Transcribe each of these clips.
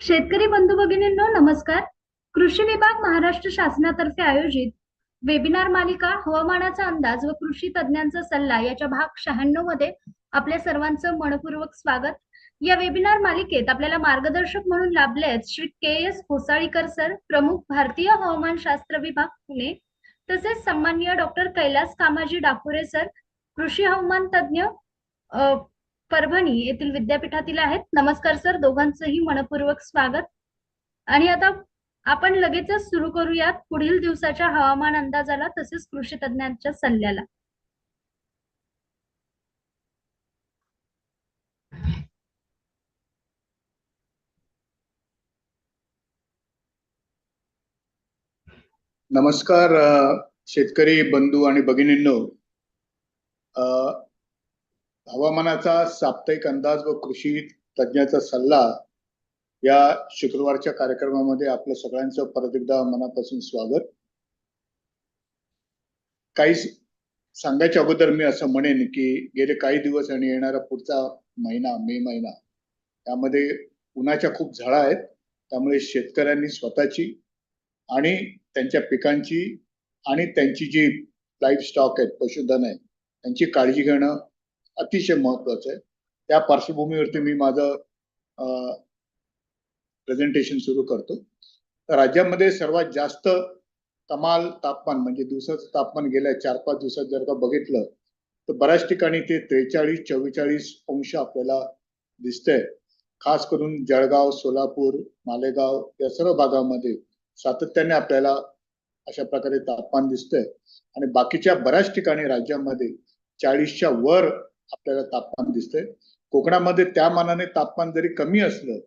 शेतकरी बंधू भगिनींनो नमस्कार. कृषी विभाग महाराष्ट्र शासनातर्फे आयोजित वेबिनार मालिका हवामानाचा अंदाज व कृषी तज्ञांचा सल्ला याच्या भाग शहाण्णवमध्ये आपल्या सर्वांचं मनपूर्वक स्वागत. या वेबिनार मालिकेत आपल्याला मार्गदर्शक म्हणून लाभले आहेत Shri K S Hosalikar sir प्रमुख भारतीय हवामानशास्त्र विभाग पुणे. तसेच सन्माननीय डॉक्टर कैलास कामाजी डाकुरे सर कृषी हवामान तज्ञ परभणी येथील विद्यापीठातील आहेत. नमस्कार सर दोघांचंही मनपूर्वक स्वागत. आणि आता आपण लगेचच सुरू करूयात पुढील दिवसाच्या हवामान अंदाजाला तसेच कृषी तज्ज्ञांच्या सल्ल्याला. नमस्कार शेतकरी बंधू आणि भगिनींनो. हवामानाचा साप्ताहिक अंदाज व कृषी तज्ञाचा सल्ला या शुक्रवारच्या कार्यक्रमामध्ये आपलं सगळ्यांचं परत एकदा मनापासून स्वागत. काही सांगायच्या अगोदर मी असं म्हणेन की गेले काही दिवस आणि येणारा पुढचा महिना मे महिना त्यामध्ये उन्हाच्या खूप झळा आहेत. त्यामुळे शेतकऱ्यांनी स्वतःची आणि त्यांच्या पिकांची आणि त्यांची जी लाईफ स्टॉक आहेत पशुधन आहे त्यांची काळजी घेणं अतिशय महत्वाचं आहे. त्या पार्श्वभूमीवरती मी माझं प्रेझेंटेशन सुरू करतो. राज्यामध्ये सर्वात जास्त कमाल तापमान म्हणजे दिवसाचं तापमान गेल्या चार पाच दिवसात जर का बघितलं तर बऱ्याच ठिकाणी ते त्रेचाळीस चव्वेचाळीस अंश आपल्याला दिसतंय. खास करून जळगाव सोलापूर मालेगाव या सर्व भागामध्ये सातत्याने आपल्याला अशा प्रकारे तापमान दिसतंय. आणि बाकीच्या बऱ्याच ठिकाणी राज्यामध्ये चाळीसच्या वर आपल्याला तापमान दिसतंय. कोकणामध्ये त्या मानाने तापमान जरी कमी असलं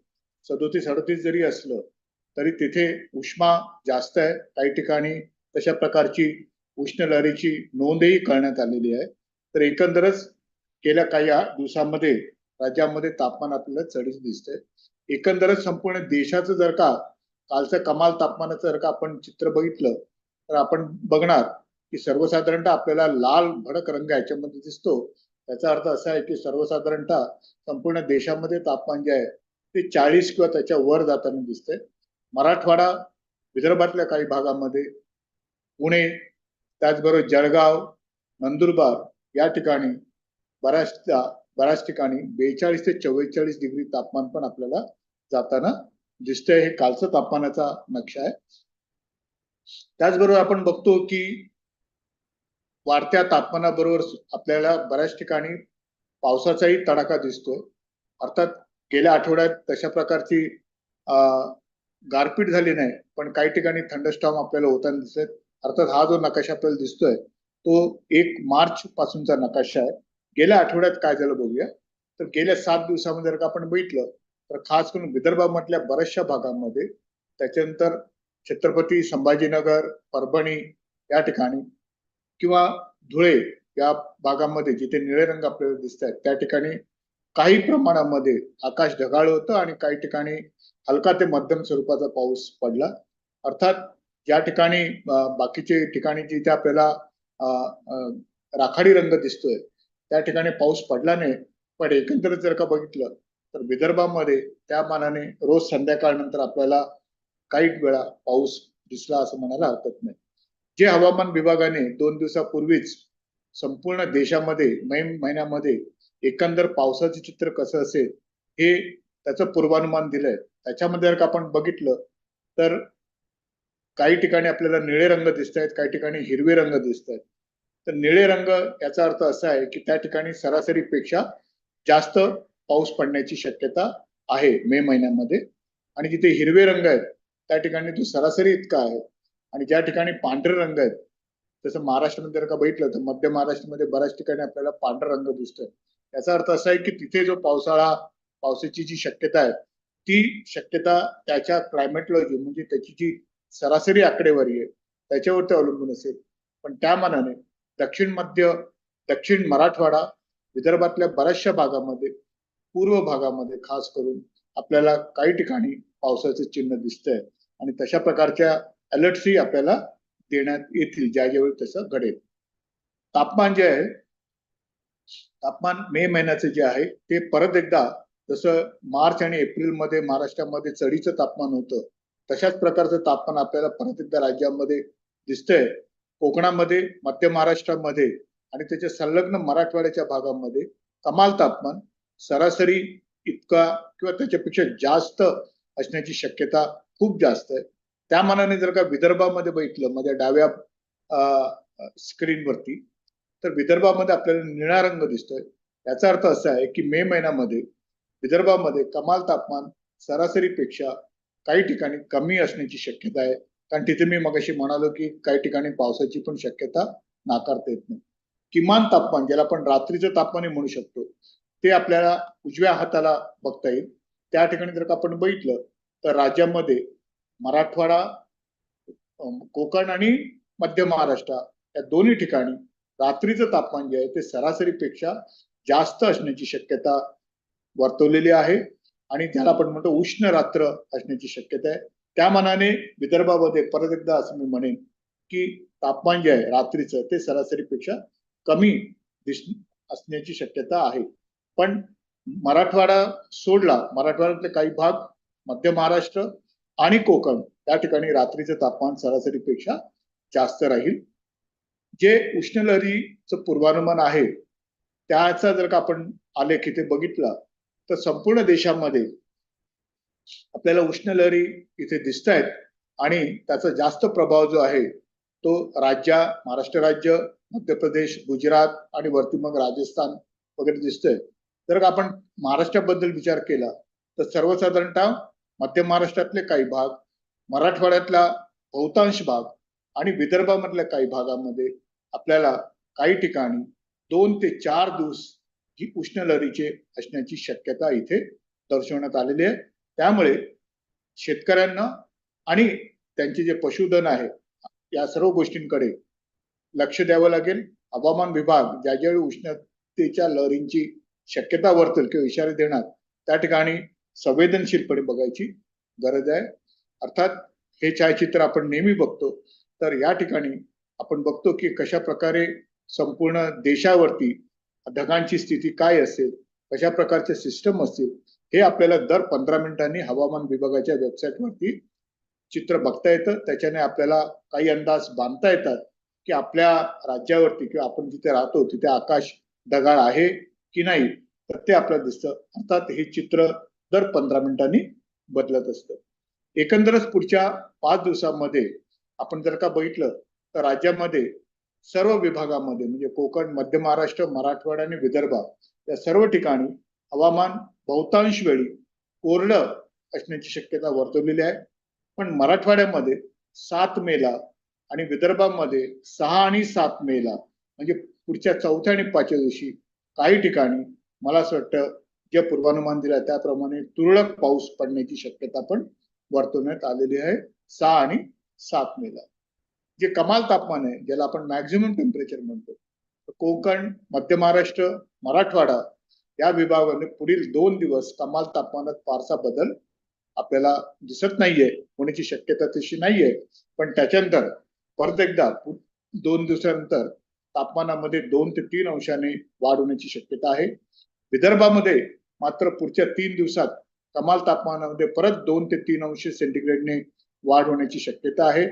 सदोतीस अडतीस जरी असलं तरी तिथे उष्मा जास्त आहे. काही ठिकाणी तशा प्रकारची उष्ण लहरीची नोंदही करण्यात आलेली आहे. तर एकंदरच गेल्या काही दिवसांमध्ये राज्यामध्ये तापमान आपल्याला चढीच दिसतंय. एकंदरच संपूर्ण देशाचं जर का कालचं कमाल तापमानाचं जर का आपण चित्र बघितलं तर आपण बघणार की सर्वसाधारणतः आपल्याला लाल भडक रंग याच्यामध्ये दिसतो. त्याचा अर्थ असा आहे की सर्वसाधारणतः संपूर्ण देशामध्ये तापमान जे आहे ते चाळीस किंवा त्याच्या वर जाताना दिसते मराठवाडा विदर्भातल्या काही भागामध्ये पुणे त्याचबरोबर जळगाव नंदुरबार या ठिकाणी बऱ्याचदा बऱ्याच ठिकाणी बेचाळीस ते चव्वेचाळीस डिग्री तापमान पण आपल्याला जाताना दिसतंय. हे कालचं तापमानाचा नक्षा आहे. त्याचबरोबर आपण बघतो की वाढत्या तापमानाबरोबर आपल्याला बऱ्याच ठिकाणी पावसाचाही तडाखा दिसतोय. अर्थात गेल्या आठवड्यात तशा प्रकारची अं, गारपीट झाली नाही पण काही ठिकाणी थंडस्टॉम आपल्याला होताना दिसत अर्थात हा जो नकाशा आपल्याला दिसतोय तो एक मार्च पासूनचा नकाशा आहे. गेल्या आठवड्यात काय झालं बघूया. तर गेल्या सात दिवसामध्ये जर का आपण बघितलं तर खास करून विदर्भामधल्या बऱ्याचशा भागांमध्ये त्याच्यानंतर छत्रपती संभाजीनगर परभणी या ठिकाणी किंवा धुळे या भागामध्ये जिथे निळे रंग आपल्याला दिसत आहेत त्या ठिकाणी काही प्रमाणामध्ये आकाश ढगाळ होतं आणि काही ठिकाणी हलका ते मध्यम स्वरूपाचा पाऊस पडला. अर्थात ज्या ठिकाणी बाकीचे ठिकाणी जिथे आपल्याला राखाडी रंग दिसतोय त्या ठिकाणी पाऊस पडला नाही पण एकंदरीत जर का बघितलं तर विदर्भामध्ये त्या मानाने रोज संध्याकाळ नंतर आपल्याला काही वेळा पाऊस दिसला असं म्हणायला हरकत नाही. जे हवामान विभागाने दोन दिवसापूर्वीच संपूर्ण देशामध्ये मे महिन्यामध्ये एकंदर पावसाचे चित्र कसं असेल हे त्याचं पूर्वानुमान दिलंय. त्याच्यामध्ये जर का आपण बघितलं तर काही ठिकाणी आपल्याला निळे रंग दिसत आहेत काही ठिकाणी हिरवे रंग दिसत आहेत. तर निळे रंग याचा अर्थ असा आहे की त्या ठिकाणी सरासरीपेक्षा जास्त पाऊस पडण्याची शक्यता आहे मे महिन्यामध्ये. आणि जिथे हिरवे रंग आहेत त्या ठिकाणी तो सरासरी इतका आहे. आणि ज्या ठिकाणी पांढरे रंग आहेत जसं महाराष्ट्रामध्ये जर का बघितलं तर मध्य महाराष्ट्रामध्ये बऱ्याच ठिकाणी आपल्याला पांढरा रंग दिसतोय. याचा अर्थ असा आहे की तिथे जो पावसाळा पावसाची जी शक्यता आहे ती शक्यता त्याच्या क्लायमेटलॉजी म्हणजे त्याची जी सरासरी आकडेवारी आहे त्याच्यावरती अवलंबून असेल. पण त्या मानाने दक्षिण मध्य दक्षिण मराठवाडा विदर्भातल्या बऱ्याचशा भागामध्ये पूर्व भागामध्ये खास करून आपल्याला काही ठिकाणी पावसाचं चिन्ह दिसतंय. आणि तशा प्रकारच्या अलर्ट्सही आपल्याला देण्यात येतील ज्या ज्यावेळी तसं घडेल. तापमान जे आहे तापमान मे महिन्याचं जे आहे ते परत एकदा जसं मार्च आणि एप्रिलमध्ये महाराष्ट्रामध्ये चढीचं तापमान होतं तशाच प्रकारचं तापमान आपल्याला परत एकदा राज्यामध्ये दिसतंय. कोकणामध्ये मध्य महाराष्ट्रामध्ये आणि त्याच्या संलग्न मराठवाड्याच्या भागामध्ये कमाल तापमान सरासरी इतका किंवा त्याच्यापेक्षा जास्त असण्याची शक्यता खूप जास्त आहे. त्या मानाने जर का विदर्भामध्ये बघितलं माझ्या डाव्या स्क्रीनवरती तर विदर्भामध्ये आपल्याला निळा रंग दिसतोय. याचा अर्थ असा आहे की मे महिन्यामध्ये विदर्भामध्ये कमाल तापमान सरासरीपेक्षा काही ठिकाणी कमी असण्याची शक्यता आहे. कारण तिथे मी मगाशी म्हणालो की काही ठिकाणी पावसाची पण शक्यता नाकारता येत नाही. किमान तापमान ज्याला आपण रात्रीचं तापमान म्हणू शकतो ते आपल्याला उजव्या हाताला बघता येईल. त्या ठिकाणी जर का आपण बघितलं तर राज्यामध्ये मराठवाडा कोकण आणि मध्य महाराष्ट्र या दोन्ही ठिकाणी रात्रीचं तापमान जे आहे ते सरासरीपेक्षा जास्त असण्याची शक्यता वर्तवलेली आहे. आणि त्याला आपण म्हणतो उष्ण रात्र असण्याची शक्यता आहे. त्या मानाने विदर्भामध्ये परत एकदा असं मी म्हणेन की तापमान जे आहे रात्रीचं ते सरासरीपेक्षा कमी दिस असण्याची शक्यता आहे. पण मराठवाडा सोडला मराठवाड्यातले काही भाग मध्य महाराष्ट्र आणि कोकण त्या ठिकाणी रात्रीचं तापमान सरासरीपेक्षा जास्त राहील. जे उष्णलहरीचं पूर्वानुमान आहे त्याचा जर का आपण आलेख इथे बघितला तर संपूर्ण देशामध्ये आपल्याला उष्णलहरी इथे दिसत आहेत आणि त्याचा जास्त प्रभाव जो आहे तो राज्य महाराष्ट्र राज्य मध्य प्रदेश गुजरात आणि वरती मग राजस्थान वगैरे दिसतोय. जर का आपण महाराष्ट्राबद्दल विचार केला तर सर्वसाधारणतः मध्य महाराष्ट्रातले काही भाग मराठवाड्यातला बहुतांश भाग आणि विदर्भामधल्या काही भागामध्ये आपल्याला काही ठिकाणी दोन ते चार दिवस ही उष्णलहरीचे असण्याची शक्यता इथे दर्शवण्यात आलेली आहे. त्यामुळे शेतकऱ्यांना आणि त्यांचे जे पशुधन आहे या सर्व गोष्टींकडे लक्ष द्यावं लागेल. हवामान विभाग ज्या ज्यावेळी उष्णतेच्या लहरींची शक्यता वर्तेल किंवा इशारे देणार त्या ठिकाणी संवेदनशीलपणे बघायची गरज आहे. अर्थात हे छायाचित्र आपण नेहमी बघतो. तर या ठिकाणी आपण बघतो की कशा प्रकारे संपूर्ण देशावरती ढगांची स्थिती काय असेल कशा प्रकारचे सिस्टम असतील हे आपल्याला दर पंधरा मिनिटांनी हवामान विभागाच्या वेबसाईटवरती चित्र बघता येतं. त्याच्याने आपल्याला काही अंदाज बांधता येतात की आपल्या राज्यावरती किंवा आपण जिथे राहतो तिथे आकाश ढगाळ आहे की नाही तर ते आपल्याला दिसतं. अर्थात हे चित्र दर पंधरा मिनिटांनी बदलत असतं. एकंदरच पुढच्या पाच दिवसामध्ये आपण जर का बघितलं तर राज्यामध्ये सर्व विभागामध्ये म्हणजे कोकण मध्य महाराष्ट्र मराठवाडा आणि विदर्भ या सर्व ठिकाणी हवामान बहुतांश वेळी कोरडं असण्याची शक्यता वर्तवलेली आहे. पण मराठवाड्यामध्ये सात मेला आणि विदर्भामध्ये सहा आणि सात मेला म्हणजे पुढच्या चौथ्या आणि पाचव्या दिवशी काही ठिकाणी मला असं वाटतं जे पूर्वानुमान दिलं आहे त्याप्रमाणे तुरळक पाऊस पडण्याची शक्यता पण वर्तवण्यात आलेली आहे. सहा आणि सात मेला. जे कमाल तापमान आहे ज्याला आपण मॅक्झिमम टेम्परेचर म्हणतो कोकण मध्य महाराष्ट्र मराठवाडा या विभागाने पुढील दोन दिवस कमाल तापमानात फारसा बदल आपल्याला दिसत नाहीये होण्याची शक्यता तशी नाहीये. पण त्याच्यानंतर परत एकदा दोन दिवसानंतर तापमानामध्ये दोन ते तीन अंशाने वाढ होण्याची शक्यता आहे. विदर्भामध्ये मात्र पुढच्या तीन दिवसात कमाल तापमानामध्ये परत दोन ते तीन अंश सेंटीग्रेडने वाढ होण्याची शक्यता आहे.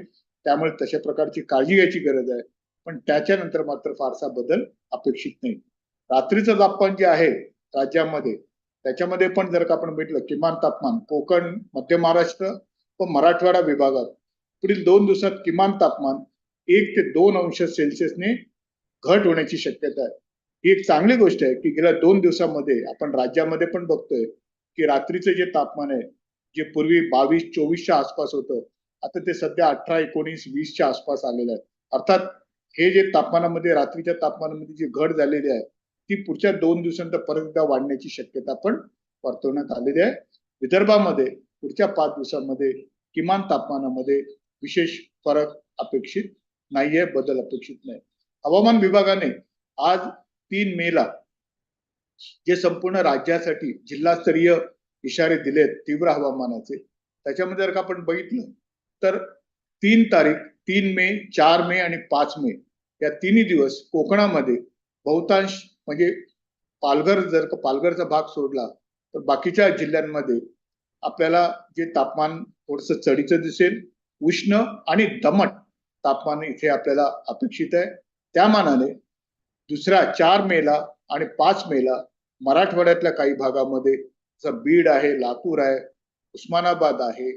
त्यामुळे तशा प्रकारची काळजी घ्यायची गरज आहे. पण त्याच्यानंतर मात्र फारसा बदल अपेक्षित नाही. रात्रीचं तापमान जे आहे राज्यामध्ये त्याच्यामध्ये पण जर का आपण बघितलं किमान तापमान कोकण मध्य महाराष्ट्र व मराठवाडा विभागात पुढील दोन दिवसात किमान तापमान एक ते दोन अंश सेल्सिअसने घट होण्याची शक्यता आहे. ही एक चांगली गोष्ट आहे की गेल्या दोन दिवसामध्ये आपण राज्यामध्ये पण बघतोय की रात्रीचं जे तापमान आहे जे पूर्वी बावीस चोवीसच्या आसपास होतं आता ते सध्या अठरा एकोणीस वीसच्या आसपास आलेलं आहे. अर्थात हे जे तापमानामध्ये रात्रीच्या तापमानामध्ये जी घट झालेली आहे ती पुढच्या दोन दिवसांत परत एकदा वाढण्याची शक्यता पण वर्तवण्यात आलेली आहे. विदर्भामध्ये पुढच्या पाच दिवसांमध्ये किमान तापमानामध्ये विशेष फरक अपेक्षित नाहीये बदल अपेक्षित नाही. हवामान विभागाने आज तीन मेला जे संपूर्ण राज्यासाठी जिल्हास्तरीय इशारे दिलेत तीव्र हवामानाचे त्याच्यामध्ये जर का आपण बघितलं तर तीन तारीख तीन मे चार मे आणि पाच मे या तिन्ही दिवस कोकणामध्ये बहुतांश म्हणजे पालघर जर का पालघरचा भाग सोडला तर बाकीच्या जिल्ह्यांमध्ये आपल्याला जे तापमान थोडस चढीचं दिसेल उष्ण आणि दमट तापमान इथे आपल्याला अपेक्षित आहे. त्या मानाने दुसऱ्या चार मेला आणि पाच मेला मराठवाड्यातल्या काही भागामध्ये जसं बीड आहे लातूर आहे उस्मानाबाद आहे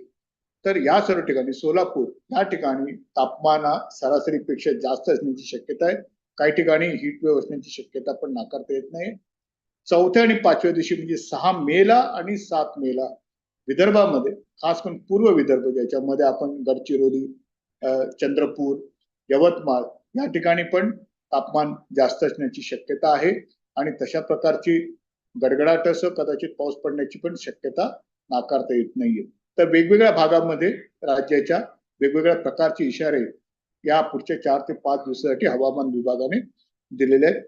तर या सर्व ठिकाणी सोलापूर या ठिकाणी तापमान सरासरीपेक्षा जास्त असण्याची शक्यता आहे. काही ठिकाणी हीट वेव्ह असण्याची शक्यता पण नाकारता येत नाही. चौथ्या आणि पाचव्या दिवशी म्हणजे सहा मेला आणि सात मेला विदर्भामध्ये खास करून पूर्व विदर्भ ज्याच्यामध्ये आपण गडचिरोली चंद्रपूर यवतमाळ या ठिकाणी पण तापमान जास्त असण्याची शक्यता आहे आणि तशा प्रकारची गडगडाटासह कदाचित पाऊस पडण्याची पण शक्यता नाकारता येत नाहीये. तर वेगवेगळ्या भागामध्ये राज्याच्या वेगवेगळ्या प्रकारचे इशारे या पुढच्या चार ते पाच दिवसासाठी हवामान विभागाने दिलेले आहेत.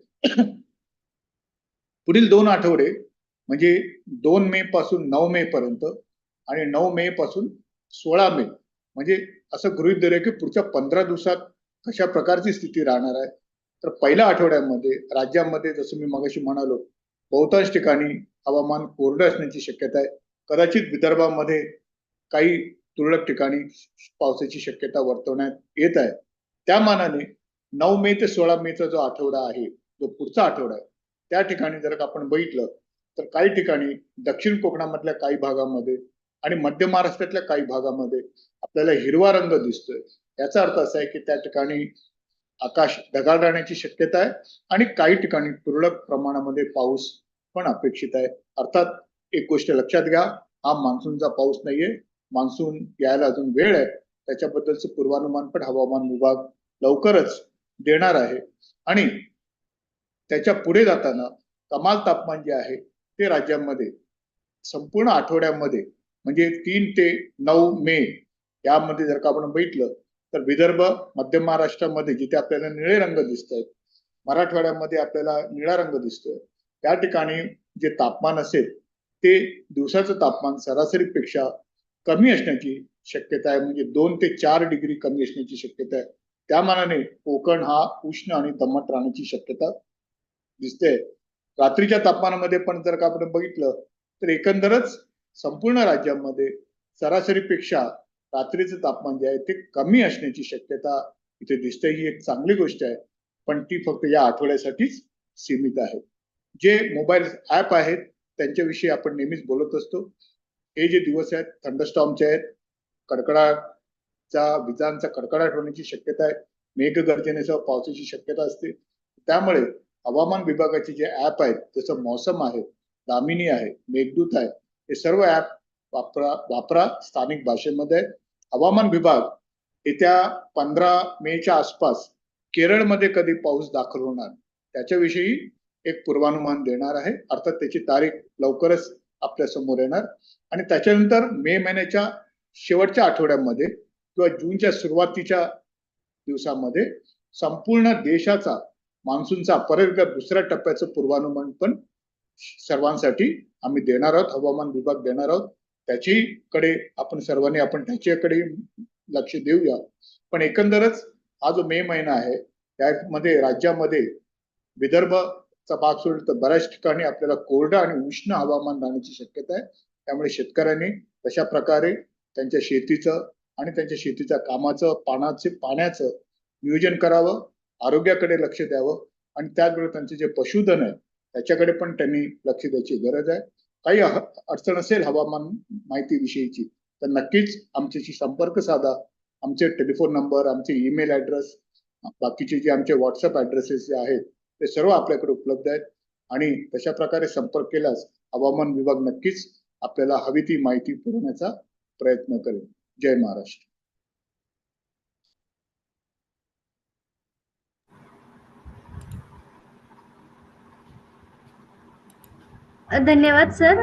पुढील दोन आठवडे म्हणजे दोन मे पासून नऊ मे पर्यंत आणि नऊ मे पासून सोळा मे म्हणजे असं गृहीत धरूया की पुढच्या पंधरा दिवसात कशा प्रकारची स्थिती राहणार आहे? तर पहिल्या आठवड्यामध्ये राज्यामध्ये जसं मी मगाशी म्हणालो बहुतांश ठिकाणी हवामान कोरडं असण्याची शक्यता आहे. कदाचित विदर्भामध्ये काही तुरळक ठिकाणी पावसाची शक्यता वर्तवण्यात येत आहे. त्या मानाने नऊ मे ते सोळा मेचा जो आठवडा आहे जो पुढचा आठवडा आहे त्या ठिकाणी जर का आपण बघितलं तर काही ठिकाणी दक्षिण कोकणामधल्या काही भागामध्ये आणि मध्य महाराष्ट्रातल्या काही भागामध्ये आपल्याला हिरवा रंग दिसतोय. याचा अर्थ असा आहे की त्या ठिकाणी आकाश ढगाळ राहण्याची शक्यता आहे. आणि काही ठिकाणी तुरळक प्रमाणामध्ये पाऊस पण अपेक्षित आहे. अर्थात एक गोष्ट लक्षात घ्या हा मान्सूनचा पाऊस नाहीये. मान्सून यायला अजून वेळ आहे. त्याच्याबद्दलचं पूर्वानुमान पण हवामान विभाग लवकरच देणार आहे. आणि त्याच्या पुढे जाताना कमाल तापमान जे आहे ते राज्यामध्ये संपूर्ण आठवड्यामध्ये म्हणजे तीन ते नऊ मे यामध्ये जर का आपण बघितलं तर विदर्भ मध्य महाराष्ट्रामध्ये जिथे आपल्याला निळे रंग दिसत आहेत मराठवाड्यामध्ये आपल्याला निळा रंग दिसतोय त्या ठिकाणी जे तापमान असेल ते दिवसाचं तापमान सरासरीपेक्षा कमी असण्याची शक्यता आहे. म्हणजे दोन ते चार डिग्री कमी असण्याची शक्यता आहे. त्या मानाने कोकण हा उष्ण आणि दमट राहण्याची शक्यता दिसते रात्रीच्या तापमानामध्ये पण जर का आपण बघितलं तर एकंदरच संपूर्ण राज्यामध्ये सरासरीपेक्षा रात्रीचं तापमान जे आहे ते कमी असण्याची शक्यता इथे दिसते ही एक चांगली गोष्ट आहे. पण ती फक्त या आठवड्यासाठीच सीमित आहे. जे मोबाईल ॲप आहेत त्यांच्याविषयी आपण नेहमीच बोलत असतो. हे जे दिवस आहेत थंडस्टॉमचे आहेत कडकडाचा विजांचा कडकडाट होण्याची शक्यता आहे मेघगर्जनेसह पावसाची शक्यता असते. त्यामुळे हवामान विभागाचे जे ॲप आहेत जसं मौसम आहे दामिनी आहे मेघदूत आहे हे सर्व ॲप वापरा वापरा स्थानिक भाषेमध्ये. हवामान विभाग येत्या पंधरा मेच्या आसपास केरळमध्ये कधी पाऊस दाखल होणार? त्याच्याविषयी एक पूर्वानुमान देणार आहे. अर्थात त्याची तारीख लवकरच आपल्यासमोर येणार. आणि त्याच्यानंतर मे महिन्याच्या शेवटच्या आठवड्यामध्ये किंवा जूनच्या सुरुवातीच्या दिवसामध्ये संपूर्ण देशाचा मान्सूनचा परत एकदा दुसऱ्या टप्प्याचं पूर्वानुमान पण सर्वांसाठी आम्ही देणार आहोत. हवामान विभाग देणार आहोत. त्याची कडे आपण सर्वांनी आपण त्याच्याकडे लक्ष देऊया. पण एकंदरच हा जो मे महिना आहे त्यामध्ये राज्यामध्ये विदर्भचा भाग सोडला तर बऱ्याच ठिकाणी आपल्याला कोरडं आणि उष्ण हवामान राहण्याची शक्यता आहे. त्यामुळे शेतकऱ्यांनी तशा प्रकारे त्यांच्या शेतीचं आणि त्यांच्या शेतीच्या कामाचं पाण्याचे पाण्याचं नियोजन करावं आरोग्याकडे लक्ष द्यावं आणि त्याचबरोबर त्यांचे जे पशुधन आहे त्याच्याकडे पण त्यांनी लक्ष द्यायची गरज आहे. काही अडचण असेल हवामान माहिती विषयीची तर नक्कीच आमच्याशी संपर्क साधा. आमचे टेलिफोन नंबर आमचे ईमेल ऍड्रेस बाकीचे जे आमचे व्हॉट्सअप ऍड्रेसेस जे आहेत ते सर्व आपल्याकडे उपलब्ध आहेत. आणि तशा प्रकारे संपर्क केल्यास हवामान विभाग नक्कीच आपल्याला हवी ती माहिती पुरवण्याचा प्रयत्न करेल. जय महाराष्ट्र. धन्यवाद सर.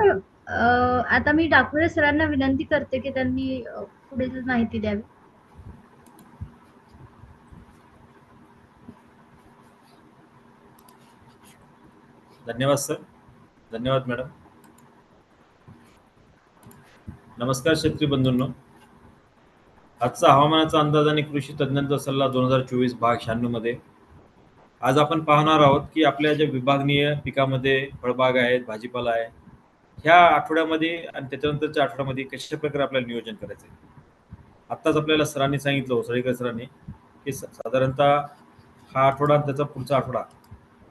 आता मी डाकुळे सरांना विनंती करते की त्यांनी पुढे माहिती द्यावी. धन्यवाद सर. धन्यवाद मॅडम. नमस्कार शेतकरी बंधूंनो. आजचा हवामानाचा अंदाज आणि कृषी तज्ज्ञांचा सल्ला दोन हजार चोवीस भाग शहाण्णवमध्ये आज आपण पाहणार आहोत की आपल्या ज्या विभागनीय पिकामध्ये फळबाग आहेत भाजीपाला आहे ह्या आठवड्यामध्ये आणि त्याच्यानंतरच्या आठवड्यामध्ये कशा प्रकारे आपल्याला नियोजन करायचं आहे आत्ताच आपल्याला सरांनी सांगितलं होसळीकर सरांनी की स- साधारणतः हा आठवडा त्याचा पुढचा आठवडा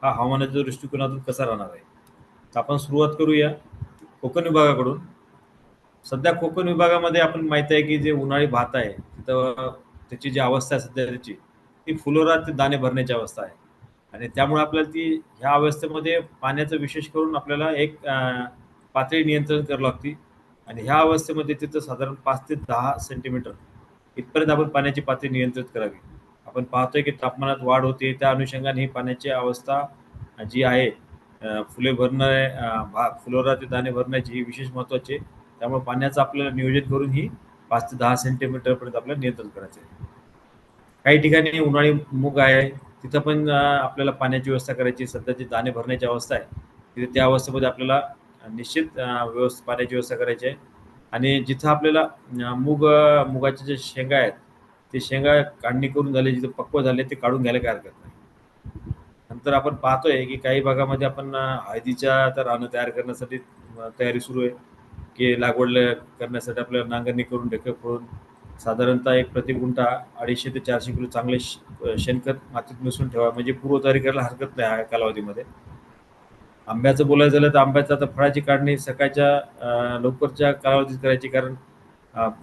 हा हवामानाच्या दृष्टिकोनातून कसा राहणार आहे? तर आपण सुरुवात करूया कोकण विभागाकडून. सध्या कोकण विभागामध्ये आपण माहिती आहे की जे उन्हाळी भात आहे तिथं त्याची जी अवस्था आहे सध्या त्याची ती फुलोरा ते दाणे भरण्याची अवस्था आहे. आणि त्यामुळे आपल्याला ती ह्या अवस्थेमध्ये पाण्याचं विशेष करून आपल्याला एक पातळी नियंत्रण करावं लागते. आणि ह्या अवस्थेमध्ये तिथं साधारण पाच ते दहा सेंटीमीटर इथपर्यंत आपण पाण्याची पातळी नियंत्रित करावी. आपण पाहतोय की तापमानात वाढ होते त्या अनुषंगाने ही पाण्याची अवस्था जी आहे फुले भरणं अं, भा फुलोरा ते दाणे भरण्याची ही विशेष महत्त्वाची आहे. त्यामुळे पाण्याचं आपल्याला नियोजन करून ही पाच ते दहा सेंटीमीटरपर्यंत आपल्याला नियंत्रण करायचं आहे. काही ठिकाणी उन्हाळी मूग आहे तिथं पण आपल्याला पाण्याची व्यवस्था करायची सध्याची दाणे भरण्याची अवस्था आहे तिथे त्या अवस्थेमध्ये आपल्याला निश्चित व्यवस्था पाण्याची व्यवस्था करायची आहे. आणि जिथं आपल्याला मुग मूग अं, मुगाचे जे शेंगा आहेत ते शेंगा काढणी करून झाले जिथे पक्व झाले ते काढून घ्यायला काय हरकत नाही. नंतर आपण पाहतोय की काही भागामध्ये आपण हळदीच्या तर रानं तयार करण्यासाठी तयारी सुरू आहे. की लागवड करण्यासाठी आपल्याला नांगरणी करून ढेकं फोडून साधारणतः एक प्रति गुंठा अडीचशे ते चारशे किलो चांगले शेणखत मातीत मिसळून ठेवा. म्हणजे पूर्वतयारी करायला हरकत नाही ह्या कालावधीमध्ये. आंब्याचं बोलायचं झालं तर आंब्याचं आता फळाची काढणी सकाळच्या लवकरच्या कालावधीत करायची कारण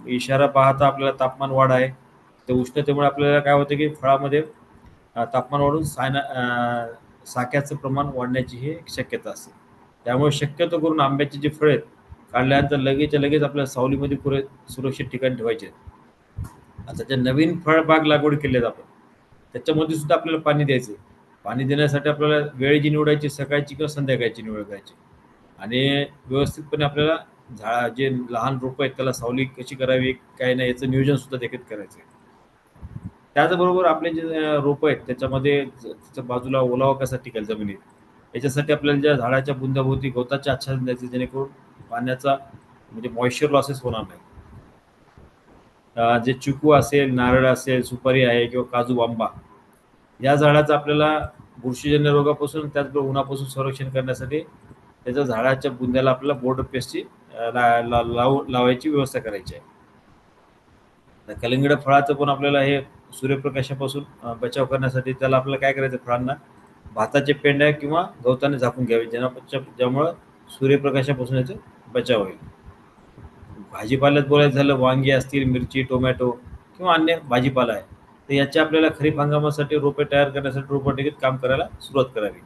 इशारा पाहता आपल्याला तापमान वाढ आहे. ते उष्णतेमुळे आपल्याला काय होतं की फळामध्ये तापमान वाढून सायना साख्याचं साक्याचं प्रमाण वाढण्याची ही एक शक्यता असते. त्यामुळे शक्यतो करून आंब्याची जी फळे आहेत काढल्यानंतर लगेचच्या लगेच आपल्याला सावलीमध्ये पुरे सुरक्षित ठिकाणी ठेवायचे आहेत. आता ज्या नवीन फळबाग लागवड केली जातात त्याच्यामध्ये सुद्धा आपल्याला पाणी द्यायचं पाणी देण्यासाठी आपल्याला वेळ जी निवडायची सकाळची किंवा संध्याकाळची निवड करायची आणि व्यवस्थितपणे आपल्याला झा जे लहान रोपं आहेत त्याला सावली कशी करावी काय नाही याचं नियोजन सुद्धा देखील करायचं आहे त्याचबरोबर आपले जे रोपं आहेत त्याच्यामध्ये त्याच्या बाजूला ओलावा कसा टिकेल जमिनीत याच्यासाठी आपल्याला ज्या झाडाच्या बुंदाभोवती गवताच्या आच्छादन द्यायचे जेणेकरून पाण्याचा म्हणजे मॉइश्चर लॉसेस होणार नाही जे चिकू असेल नारळ असेल सुपारी आहे किंवा काजू आंबा या झाडाचं आपल्याला बुरशीजन्य रोगापासून त्याचबरोबर उन्हापासून संरक्षण करण्यासाठी त्याच्या झाडाच्या बुंद्याला आपल्याला बोर्ड पेस्टची लावू ला, लावायची व्यवस्था करायची आहे. कलिंगड फळाचं पण आपल्याला हे सूर्यप्रकाशापासून बचाव करण्यासाठी त्याला आपल्याला काय करायचं फळांना? भाताचे पेंड्या किंवा गवताने झाकून घ्यावे ज्यांना ज्यामुळं सूर्यप्रकाशापासून याचा बचाव होईल. भाजीपाल्यात बोलायचं झालं वांगी असतील मिरची टोमॅटो किंवा अन्य भाजीपाला आहे तर याच्या आपल्याला खरीप हंगामासाठी रोपे तयार करण्यासाठी रोपवाटिकेत काम करायला सुरुवात करावी.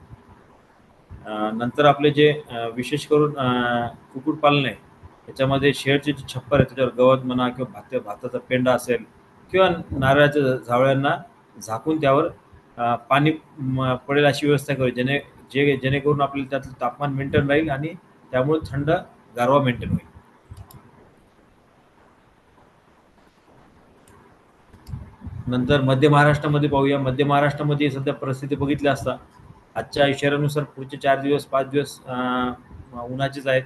नंतर आपले जे विशेष करून कुक्कुटपालन आहे त्याच्यामध्ये शेडचे जे छप्पर आहे त्याच्यावर गवत म्हणा किंवा भात भाताचा पेंडा असेल किंवा नारळाच्या झावळ्यांना झाकून त्यावर पाणी पडेल अशी व्यवस्था करावी जेणे जे जेणेकरून आपल्याला त्यातलं तापमान मेंटेन राहील आणि त्यामुळे थंड गारवा मेंटेन होईल. नंतर मध्य महाराष्ट्रामध्ये पाहूया. मध्य महाराष्ट्रामध्ये सध्या परिस्थिती बघितली असता आजच्या इशाऱ्यानुसार पुढचे चार दिवस पाच दिवस उन्हाचेच आहेत.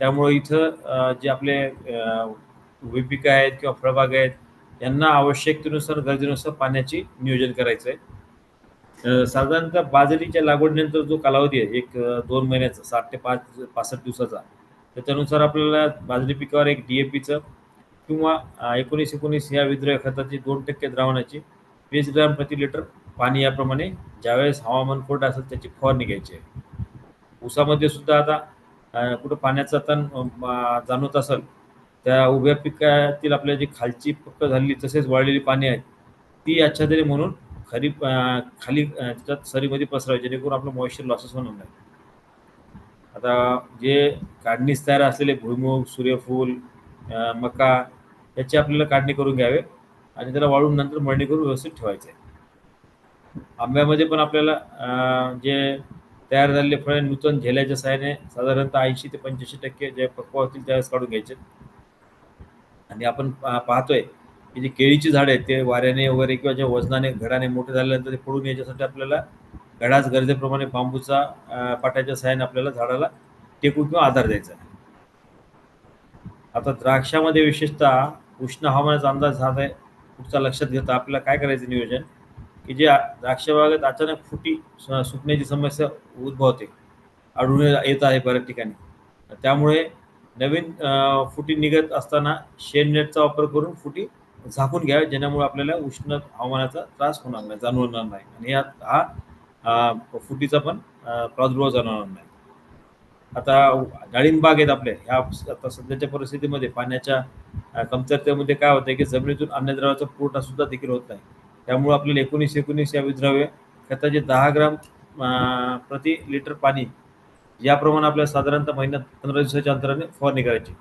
त्यामुळे इथं जे आपले पिकं आहेत किंवा फळबाग आहेत यांना आवश्यकतेनुसार गरजेनुसार पाण्याची नियोजन करायचं आहे साधारणतः बाजरीच्या लागवडीनंतर जो कालावधी आहे एक दोन महिन्याचा साठ ते पाच पासष्ट दिवसाचा त्याच्यानुसार आपल्याला बाजरी पिकावर एक डी ए पीचं किंवा एकोणीस एकोणीस या विद्रोह खताची दोन टक्के द्रावणाची वीस ग्रॅम प्रति लिटर पाणी याप्रमाणे ज्यावेळेस हवामान कोरडं असेल त्याची फवारणी घ्यायची आहे. ऊसामध्ये सुद्धा आता कुठं पाण्याचा तण जाणवत असेल त्या उभ्या पिकातील आपल्या जी खालची पक्क झालेली तसेच वाळलेली पाणी आहेत ती आच्छादने म्हणून खरीप खाली त्याच्यात सरीमध्ये पसरावी जेणेकरून आपलं मॉइश्चर लॉसेस होणार नाही. आता जे काढणीस तयार असलेले भुईमूग सूर्यफूल मका याची आपल्याला काढणी करून घ्यावे आणि त्याला वाळून नंतर मळणी करून व्यवस्थित ठेवायचे. आंब्यामध्ये पण आपल्याला जे तयार झालेले फळे नूतन झेल्याच्या सहाय्याने साधारणतः ऐंशी ते पंच्याऐंशी टक्के जे पक्व होतील त्यावेळेस काढून घ्यायचे. आणि आपण पाहतोय की जी केळीची झाडं आहेत ते वाऱ्याने वगैरे किंवा जे वजनाने घडाने मोठे झाल्यानंतर ते पडून याच्यासाठी आपल्याला घडाच गरजेप्रमाणे बांबूचा पाट्याच्या सहाय्याने आपल्याला झाडाला टेकून किंवा आधार द्यायचा आहे. आता द्राक्षामध्ये विशेषतः उष्ण हवामानाचा अंदाज हा आहे. पुढचा लक्षात घेता आपल्याला काय करायचं नियोजन? की जे द्राक्ष बागेत अचानक फुटी सुकण्याची समस्या उद्भवते. आढळून येत आहे बऱ्याच ठिकाणी. त्यामुळे नवीन फुटी निघत असताना शेड नेटचा वापर करून फुटी झाकून घ्याव्या ज्यामुळे आपल्याला उष्ण हवामानाचा त्रास होणार नाही जाणवणार नाही. आणि यात हा फुटीचा पण प्रादुर्भाव जाणवणार नाही. आता डाळिंब बाग आहेत आपल्या ह्या आता सध्याच्या परिस्थितीमध्ये पाण्याच्या कमतरतेमध्ये काय होतंय की जमिनीतून अन्नद्रव्याचा पुरवठा सुद्धा देखील होत नाही. त्यामुळे आपल्याला एकोणीस एकोणीस या विद्राव्य खताचे दहा ग्राम प्रति लिटर पाणी याप्रमाणे आपल्याला साधारणतः महिन्यात पंधरा दिवसाच्या अंतराने फवारणी करायची.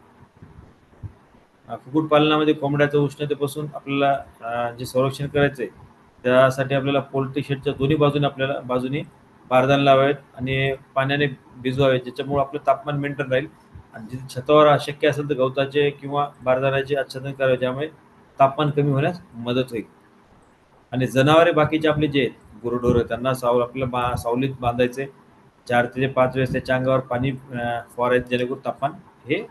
कुक्कुटपालनामध्ये कोंबड्याच्या उष्णतेपासून आपल्याला जे संरक्षण करायचं आहे त्यासाठी आपल्याला पोल्ट्री शेडच्या दोन्ही बाजूने आपल्याला बाजूने बारदान लावावेत आणि पाण्याने भिजवावेत ज्याच्यामुळे आपलं तापमान मेंटेन राहील. आणि जिथे छतावर शक्य असेल तर गवताचे किंवा बारदानाचे आच्छादन करावे ज्यामुळे तापमान कमी होण्यास मदत होईल. आणि जनावरे बाकीचे आपले जे आहेत त्यांना साव आपल्याला बा सावलीत बांधायचे. चार ते पाच वेळेस त्याच्या अंगावर पाणी फवारायचं जेणेकरून तापमान हे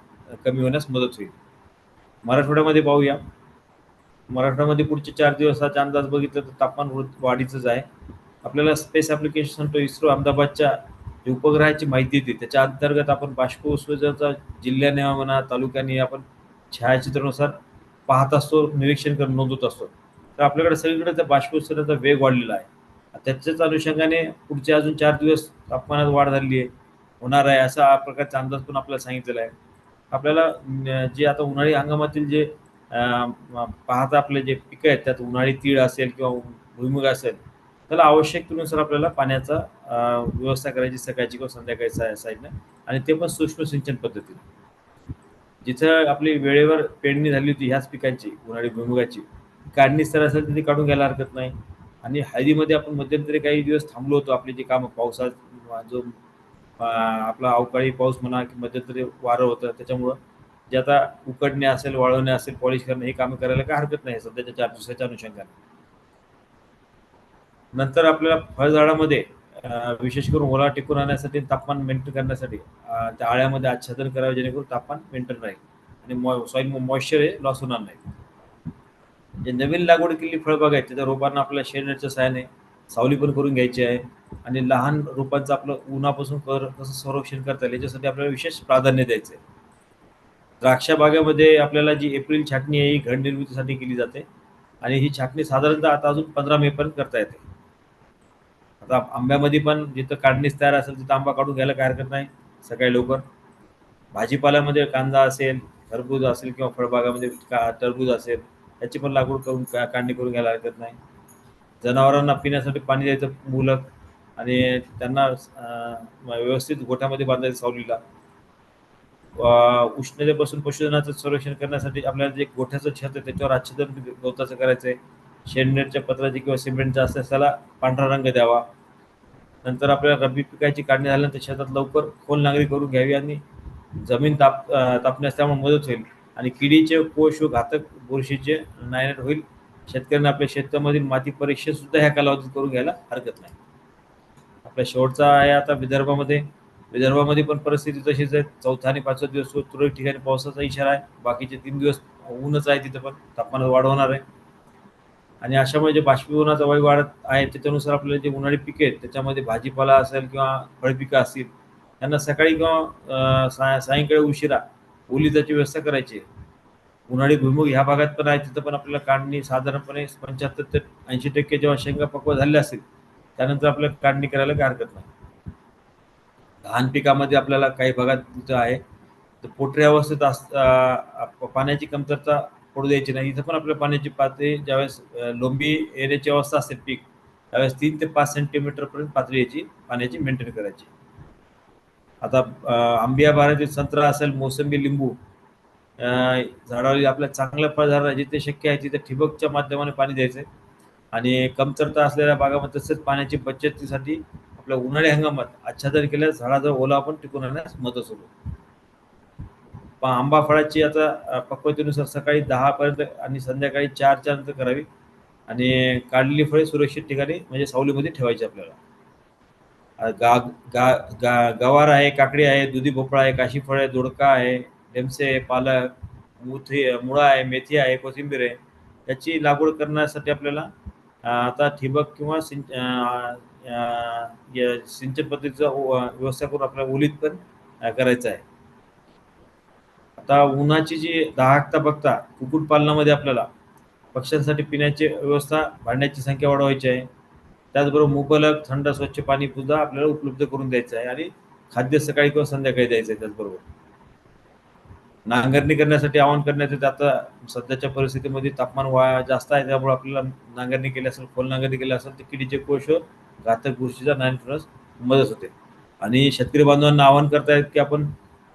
कमी होण्यास मदत होईल. मराठवाड्यामध्ये पाहूया. मराठवाड्यामध्ये पुढचे चार दिवसाचा अंदाज बघितलं तर तापमान वाढीचंच आहे. आपल्याला स्पेस ॲप्लिकेशन तो इस्रो अहमदाबादच्या उपग्रहाची माहिती देते. त्याच्या अंतर्गत आपण बाष्पोत्सर्जनाचा जिल्ह्याने म्हणा तालुक्याने आपण छायाचित्रानुसार पाहत असतो निरीक्षण करून नोंदवत असतो. तर आपल्याकडे सगळीकडे त्या बाष्पोत्सर्जनाचा वेग वाढलेला आहे. त्याच्याच अनुषंगाने पुढचे अजून चार दिवस तापमानात वाढ झालेली आहे. होणार आहे असा प्रकारचा अंदाज पण आपल्याला सांगितलेला आहे. आपल्याला जे आता उन्हाळी हंगामातील जे पाहता आपले जे पिकं आहेत त्यात उन्हाळी तीळ असेल किंवा भुईमुग असेल त्याला आवश्यकतेनुसार आपल्याला पाण्याचा व्यवस्था करायची सकाळची किंवा संध्याकाळी सा साईडनं. आणि ते पण सूक्ष्म सिंचन पद्धतीने. जिथं आपली वेळेवर पेरणी झाली होती ह्याच पिकांची उन्हाळी भुईमुगाची काढणी स्तर असेल तिथे काढून घ्यायला हरकत नाही. आणि हळदीमध्ये आपण मध्यंतरी काही दिवस थांबलो होतो आपली जी कामं पावसात जो आपला अवकाळी पाऊस म्हणा की मध्यंतरी वारं होतं त्याच्यामुळं जे आता उकडणे असेल वाळवणे असेल पॉलिश करणे हे कामं करायला काय हरकत नाही सध्याच्या चार दिवसाच्या अनुषंगाने. नंतर आपल्याला फळझाडामध्ये विशेष करून ओला टिकून राहण्यासाठी तापमान मेंटेन करण्यासाठी त्या आळ्यामध्ये आच्छादन करावे जेणेकरून तापमान मेंटेन राहील आणि मॉ सॉईल मॉइश्चर हे लॉस होणार नाही. जे नवीन लागवड केलेली फळबाग आहेत त्या रोपांना आपल्या शेडनेटच्या सहाय्याने सावली पण करून घ्यायची आहे आणि लहान रोपांचं आपलं उन्हापासून कर कसं संरक्षण करता येईल याच्यासाठी आपल्याला विशेष प्राधान्य द्यायचं आहे. द्राक्ष बागेमध्ये आपल्याला जी एप्रिल छाटणी आहे ही घड निर्मितीसाठी केली जाते आणि ही छाटणी साधारणतः आता अजून पंधरा मेपर्यंत करता येते. आता आंब्यामध्ये पण जिथं काढणीस तयार असेल तिथं आंबा काढून घ्यायला काय हरकत नाही सकाळी लवकर. भाजीपाल्यामध्ये कांदा असेल खरबूज असेल किंवा फळबागामध्ये का टरबूज असेल याची पण लागवड करून का काढणी करून घ्यायला हरकत नाही. जनावरांना पिण्यासाठी पाणी द्यायचं मुलक आणि त्यांना व्यवस्थित गोठ्यामध्ये बांधायचं सावलीला. उष्णतेपासून पशुधनाचं संरक्षण करण्यासाठी आपल्याला जे गोठ्याचं छत आहे त्याच्यावर आच्छादन गवताचं करायचं आहे शेणनेटच्या पत्राची किंवा सिमेंटचा असल्यास त्याला पांढरा रंग द्यावा. नंतर आपल्याला रब्बी पिकाची काढणी झाल्यानंतर शेतात लवकर खोल नांगरी करून घ्यावी आणि जमीन ताप तापण्यास त्यामुळे मदत होईल. आणि किडीचे कोश व घातक बुरशीचे नायनाट होईल. शेतकऱ्यांना आपल्या शेतामधील माती परीक्षेसुद्धा ह्या कालावधीत करून घ्यायला हरकत नाही. आपल्या शेवटचा आहे आता विदर्भामध्ये. विदर्भामध्ये पण परिस्थिती तशीच आहे. चौथा आणि पाचवा दिवस तुरळक ठिकाणी पावसाचा इशारा आहे. बाकीचे तीन दिवस ऊनच आहे तिथं पण. तापमानात वाढ होणार आहे. आणि अशामुळे जे बाष्पीभवनाचा वय वाढत आहे त्याच्यानुसार आपल्याला जे उन्हाळी पिके आहेत त्याच्यामध्ये भाजीपाला असेल किंवा फळपिकं असतील त्यांना सकाळी किंवा साय सायंकाळी उशिरा ओलिताची व्यवस्था करायची. उन्हाळी भुईमुग ह्या भागात पण आहे तिथं पण आपल्याला काढणी साधारणपणे पंच्याहत्तर ते ऐंशी टक्के जेव्हा शेंगा पक्व झालेल्या असतील त्यानंतर आपल्याला काढणी करायला काय हरकत नाही. धान पिकामध्ये आपल्याला काही भागात तिथं आहे. तर पोटरी अवस्थेत अस पाण्याची कमतरता पडू द्यायची नाही. इथं पण आपल्या पाण्याची पातळी ज्यावेळेस लोंबी एरियाची अवस्था असेल पीक त्यावेळेस तीन ते पाच सेंटीमीटरपर्यंत पातळी याची पाण्याची मेंटेन करायची. आता आंबिया बारातील संत्रा असेल मोसंबी लिंबू झाडावर आपल्या चांगल्या फळ जिथे शक्य आहे तिथे ठिबकच्या माध्यमाने पाणी द्यायचं आणि कमतरता असलेल्या भागामध्ये तसेच पाण्याची बचतीसाठी आपल्या उन्हाळी हंगामात आच्छादन केल्यास झाडाचा ओला पण टिकून राहण्यास मदत होतो आंबा फळाची आता पक्वतेनुसार सकाळी दहा पर्यंत आणि संध्याकाळी चारच्या नंतर करावी. आणि काढलेली फळे सुरक्षित ठिकाणी म्हणजे सावलीमध्ये ठेवायची आपल्याला. गा गा गा गवार आहे काकडी आहे दुधी भोपळा आहे काशी फळ आहे दोडका आहे डेमसे आहे पालक मुथी मुळा आहे मेथी आहे कोथिंबीर आहे. याची लागवड करण्यासाठी आपल्याला आता ठिबक किंवा सिंच सिंचन पद्धतीचा व्यवस्था करून आपल्याला ओलीत पण करायचं आहे. आता उन्हाची जी दाहकता बघता कुक्कुटपालनामध्ये आपल्याला पक्ष्यांसाठी पिण्याची व्यवस्था भांड्याची संख्या वाढवायची आहे. त्याचबरोबर मुबलक थंड स्वच्छ पाणी सुद्धा आपल्याला उपलब्ध करून द्यायचं आहे आणि खाद्य सकाळी किंवा संध्याकाळी द्यायचं आहे त्याचबरोबर. नांगरणी करण्यासाठी आवाहन करण्यात येते आता सध्याच्या परिस्थितीमध्ये तापमान वा जास्त आहे त्यामुळे आपल्याला नांगरणी केली असेल खोल नांगरणी केली असेल तर किडीचे कोश घातक बुरशीचा नाश मदत होते. आणि शेतकरी बांधवांना आवाहन करतायत की आपण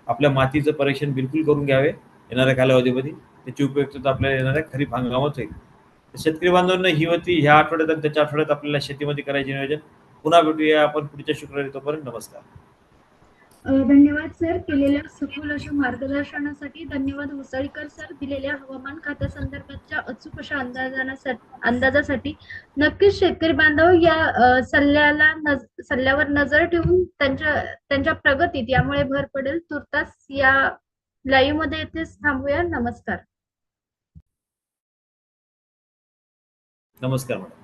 आपल्या मातीचं परीक्षण बिलकुल करून घ्यावे येणाऱ्या कालावधीमध्ये. त्याची उपयुक्तता आपल्याला येणाऱ्या खरीप हंगामात होईल. शेतकरी बांधवांना ही होती ह्या आठवड्यात आणि त्याच्या आठवड्यात आपल्याला शेतीमध्ये करायचे नियोजन. पुन्हा भेटूया आपण पुढच्या शुक्रवारी तोपर्यंत नमस्कार. धन्यवाद सर केलेल्या सखोल अशा मार्गदर्शनासाठी. धन्यवाद होसाळीकर सर दिलेल्या हवामान खात्यासंदर्भातच्या अचूक अशा अंदाजासाठी अंदाजासाठी. नक्कीच शेतकरी बांधव या सल्ल्याला नज- सल्ल्यावर नजर ठेवून त्यांच्या त्यांच्या प्रगतीत यामुळे भर पडेल. तुर्तास या लाईव्हमध्ये इथेच थांबूया. नमस्कार. नमस्कार मॅडम.